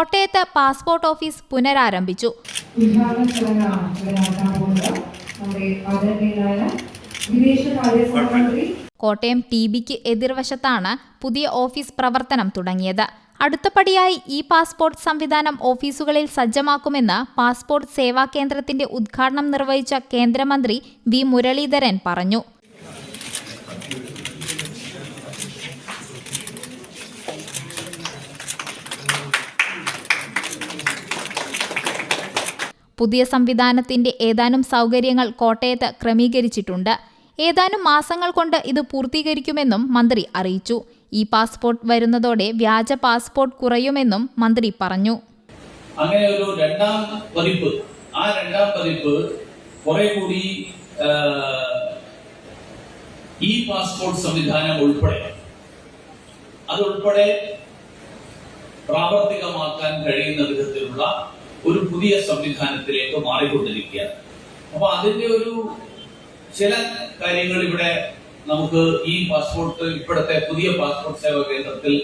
കോട്ടയത്ത് passport office പുനരാരംഭിച്ചു. Kottayam T ബിക്ക് എതിർവശത്താണ് പുതിയ ഓഫീസ് പ്രവർത്തനം തുടങ്ങിയത്. അടുത്തപടിയായി ഇ പാസ്പോർട്ട് സംവിധാനം ഓഫീസുകളിൽ സജ്ജമാക്കുമെന്ന് പാസ്പോർട്ട് സേവാ കേന്ദ്രത്തിന്റെ ഉദ്ഘാടനം നിർവഹിച്ച കേന്ദ്രമന്ത്രി വി മുരളീധരൻ പറഞ്ഞു. പുതിയ സംവിധാനത്തിന്റെ ഏതാനും സൗകര്യങ്ങൾ കോട്ടയത്ത് ക്രമീകരിച്ചിട്ടുണ്ട്. ഏതാനും മാസങ്ങൾ കൊണ്ട് ഇത് പൂർത്തീകരിക്കുമെന്നും മന്ത്രി അറിയിച്ചു. ഈ പാസ്പോർട്ട് വരുന്നതോടെ വ്യാജ പാസ്പോർട്ട് കുറയുമെന്നും മന്ത്രി പറഞ്ഞു. അങ്ങനെ ഒരു രണ്ടാം പതിപ്പ് ആ രണ്ടാം പതിപ്പ് കുറെ കൂടി ഈ പാസ്പോർട്ട് സംവിധാനം ഉൾപ്പെടെ. അതുൾപ്പെടെ പ്രാവർത്തികമാക്കാൻ പുതിയ സംവിധാനത്തിലേക്ക് മാറിക്കൊണ്ടിരിക്കുകയാണ്. അപ്പൊ അതിന്റെ ഒരു ചില കാര്യങ്ങൾ ഇവിടെ നമുക്ക് ഈ പാസ്പോർട്ട് ഇപ്പോഴത്തെ പുതിയ പാസ്പോർട്ട് സേവാ കേന്ദ്രത്തിൽ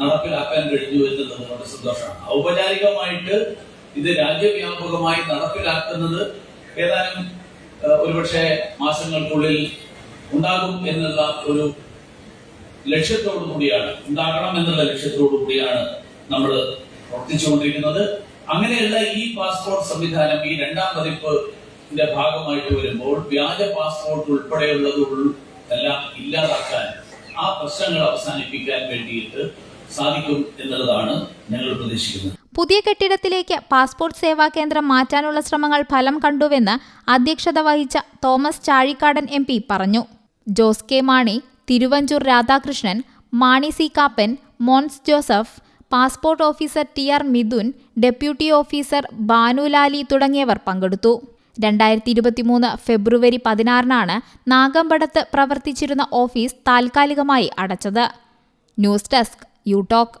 നടപ്പിലാക്കാൻ കഴിഞ്ഞു എന്ന് നമ്മുടെ സന്തോഷമാണ്. ഔപചാരികമായിട്ട് ഇത് രാജ്യവ്യാപകമായി നടപ്പിലാക്കുന്നത് ഏതാനും ഒരുപക്ഷെ മാസങ്ങൾക്കുള്ളിൽ ഉണ്ടാകും എന്നുള്ള ഒരു ലക്ഷ്യത്തോടു കൂടിയാണ് ഉണ്ടാകണം എന്നുള്ള ലക്ഷ്യത്തോടു കൂടിയാണ് നമ്മൾ പ്രവർത്തിച്ചുകൊണ്ടിരിക്കുന്നത്. അങ്ങനെയുള്ള ഈ പാസ്പോർട്ട് സംവിധാനം ഈ രണ്ടാം പതിപ്പിന്റെ ഭാഗമായിട്ട് വരുമ്പോൾ വ്യാജ പാസ്പോർട്ട് ഉൾപ്പെടെയുള്ളത് ഉൾ- എല്ലാം ഇല്ലാതാക്കാൻ ആ പ്രശ്നങ്ങൾ അവസാനിപ്പിക്കാൻ വേണ്ടിയിട്ട് സാധിക്കും എന്നുള്ളതാണ് ഞങ്ങൾ പ്രതീക്ഷിക്കുന്നത്. പുതിയ കെട്ടിടത്തിലേക്ക് പാസ്പോർട്ട് സേവാ കേന്ദ്രം മാറ്റാനുള്ള ശ്രമങ്ങൾ ഫലം കണ്ടുവെന്ന് അധ്യക്ഷത വഹിച്ച തോമസ് ചാഴിക്കാടൻ എം പറഞ്ഞു. Jose K Mani Thiruvanchoor Radhakrishnan Mani C Kappan Mons Joseph passport officer T R Mithun deputy officer Banulali തുടങ്ങിയവർ പങ്കെടുത്തു. രണ്ടായിരത്തി ഇരുപത്തിമൂന്ന് ഫെബ്രുവരി പതിനാറിനാണ് നാഗമ്പടത്ത് പ്രവർത്തിച്ചിരുന്ന ഓഫീസ് താൽക്കാലികമായി അടച്ചത്. News desk you talk